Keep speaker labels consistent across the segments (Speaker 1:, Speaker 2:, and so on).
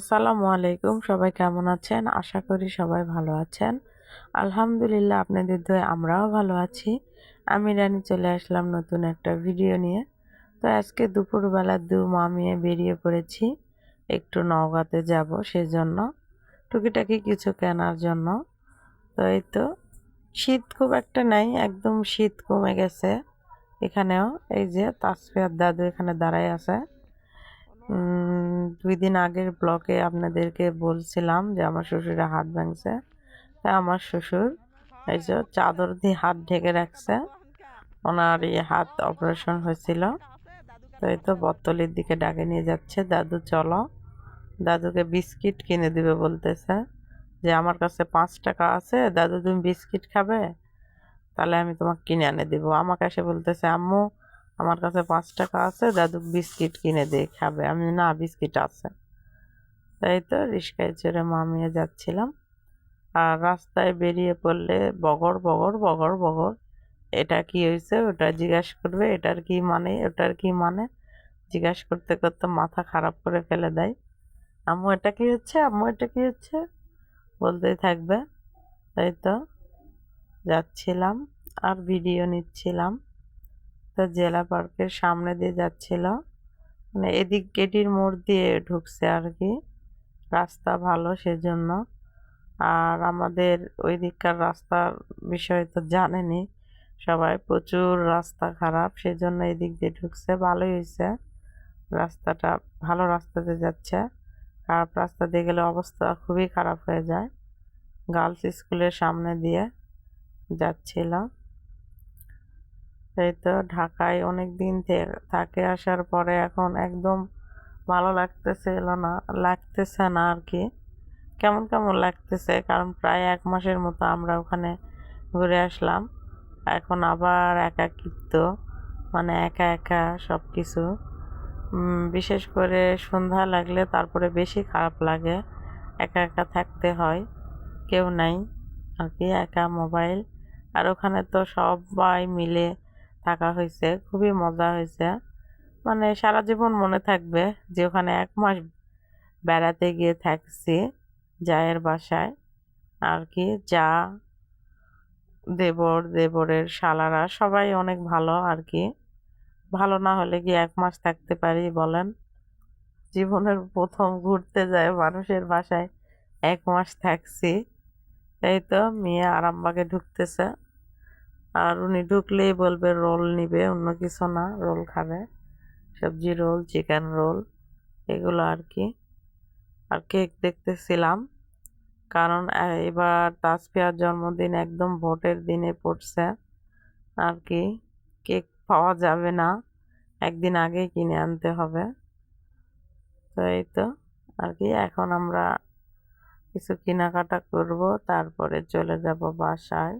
Speaker 1: আসসালামু আলাইকুম, সবাই কেমন আছেন? আশা করি সবাই ভালো আছেন। আলহামদুলিল্লাহ, আপনাদের দয়ে আমরাও ভালো আছি। আমি রানী চলে আসলাম নতুন একটা ভিডিও নিয়ে। তো আজকে দুপুরবেলা দু মামিয়ে বেরিয়ে পড়েছি। একটু নওগাঁতে যাব সেজন্য। টুকিটাকি কিছু কেনার জন্য। তো এই তো, শীত খুব একটা নাই, একদম শীত কমে গেছে এখানেও। এই যে তাসফিয়ার দাদু এখানে দাঁড়ায় আছে। দুই দিন আগের ব্লকে আপনাদেরকে বলছিলাম যে আমার শ্বশুরের হাত ভাঙছে। তাই আমার শ্বশুর এই যে চাদর দিয়ে হাত ঢেকে রাখছে। ওনার এই হাত অপারেশন হয়েছিল। তো এই তো বত্তলির দিকে ডাকে নিয়ে যাচ্ছে, দাদু, চলো। দাদুকে বিস্কিট কিনে দিবে বলতেছে যে, আমার কাছে পাঁচ টাকা আছে, দাদু তুমি বিস্কিট খাবে? তাহলে আমি তোমাকে কিনে এনে দেবো। আমাকে এসে বলতেছে, আম্মু আমার কাছে পাঁচ টাকা আছে, দাদু বিস্কিট কিনে দিয়ে খাবে। আমি না, বিস্কিট আছে। তাই তো রিস্কায় চড়ে মামিয়ে যাচ্ছিলাম। আর রাস্তায় বেরিয়ে পড়লে বগর বগর বগর বগর, এটা কি হয়েছে ওটা জিজ্ঞাসা করবে, এটার কি মানে ওটার কি মানে? জিজ্ঞাসা করতে করতে মাথা খারাপ করে ফেলে দেয়। আম্মু, এটা কি হচ্ছে? আম্মু, এটা কি হচ্ছে? বলতেই থাকবে। তাই তো যাচ্ছিলাম আর ভিডিও নিচ্ছিলাম। তো জেলা পার্কের সামনে দিয়ে যাচ্ছিল। মানে এদিক গেটির মোড় দিয়ে ঢুকছে আর কি। রাস্তা ভালো সেজন্য। আর আমাদের ওই দিককার রাস্তার বিষয়ে তো জানেনি। সবাই প্রচুর রাস্তা খারাপ সেজন্য এদিক দিয়ে ঢুকছে। ভালোই হয়েছে রাস্তাটা ভালো রাস্তাতে যাচ্ছে। খারাপ রাস্তা দিয়ে গেলে অবস্থা খুবই খারাপ হয়ে যায়। গার্লস স্কুলের সামনে দিয়ে যাচ্ছিল। এই তো ঢাকায় অনেক দিন থাকে আসার পরে এখন একদম ভালো লাগতেছে এলো না, লাগতেছে না আর কি। কেমন কেমন লাগতেছে? কারণ প্রায় এক মাসের মতো আমরা ওখানে ঘুরে আসলাম। এখন আবার একাকিত্ব মানে একা একা সব কিছু বিশেষ করে সন্ধ্যা লাগলে তারপরে বেশি খারাপ লাগে। একা একা থাকতে হয়, কেউ নাই আর কি, একা মোবাইল। আর ওখানে তো সবাই মিলে থাকা হয়েছে, খুবই মজা হয়েছে। মানে সারা জীবন মনে থাকবে যে ওখানে এক মাস বেড়াতে গিয়ে থাকছি, জায়ের বাসায়। আর কি, যা দেবর, দেবরের শালারা, সবাই অনেক ভালো আর কি। ভালো না হলে কি এক মাস থাকতে পারি বলেন? জীবনের প্রথম ঘুরতে যায় মানুষের বাসায়, এক মাস থাকছি। তাই তো, মেয়ে আরামবাগে ঢুকতেছে। আর উনি ঢুকলেই বলবে, রোল নিবে, অন্য কিছু না, রোল খাবে। সবজি রোল, চিকেন রোল, এগুলো আর কি। আর কেক দেখতেছিলাম, কারণ এবার তাজপিয়ার জন্মদিন একদম ভোটের দিনে পড়ছে। আর কি, কেক পাওয়া যাবে না, একদিন আগেই কিনে আনতে হবে। তো এই তো, আর কি, এখন আমরা কিছু কেনাকাটা করব, তারপরে চলে যাব বাসায়।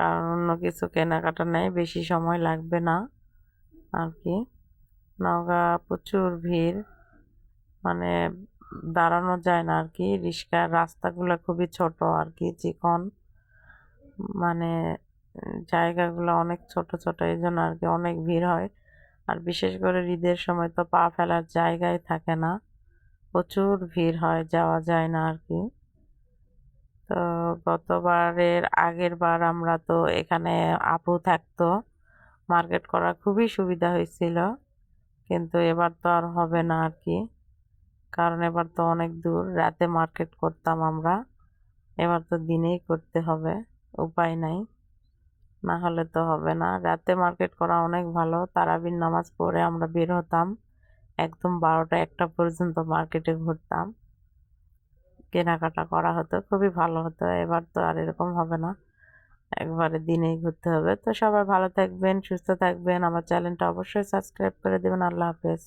Speaker 1: কারণ অন্য কিছু কেনাকাটা নেই, বেশি সময় লাগবে না আর কি নওগাঁ প্রচুর ভিড় মানে দাঁড়ানো যায় না আর কি রিক্সার রাস্তাগুলো খুবই ছোট আর কি চিকন। মানে জায়গাগুলো অনেক ছোট ছোট, এই জন্য আর কি অনেক ভিড় হয়। আর বিশেষ করে ঈদের সময় তো পা ফেলার জায়গায় থাকে না। প্রচুর ভিড় হয়, যাওয়া যায় না আর কি তো গতবারের আগের বার আমরা তো এখানে আপু থাকতো। মার্কেট করা খুবই সুবিধা হয়েছিল। কিন্তু এবার তো আর হবে না আর কি কারণ এবার তো অনেক দূর, রাতে মার্কেট করতাম আমরা। এবার তো দিনেই করতে হবে, উপায় নাই। না হলে তো হবে না। রাতে মার্কেট করা অনেক ভালো। তারাবির নামাজ পড়ে আমরা বের হতাম। একদম বারোটা একটা পর্যন্ত মার্কেটে ঘুরতাম। কেনাকাটা করা হতো, খুবই ভালো হতো। এবার তো আর এরকম হবে না। একবারে দিনেই ঘুরতে হবে। তো সবাই ভালো থাকবেন, সুস্থ থাকবেন। আমার চ্যানেলটা অবশ্যই সাবস্ক্রাইব করে দেবেন। আল্লাহ হাফেজ।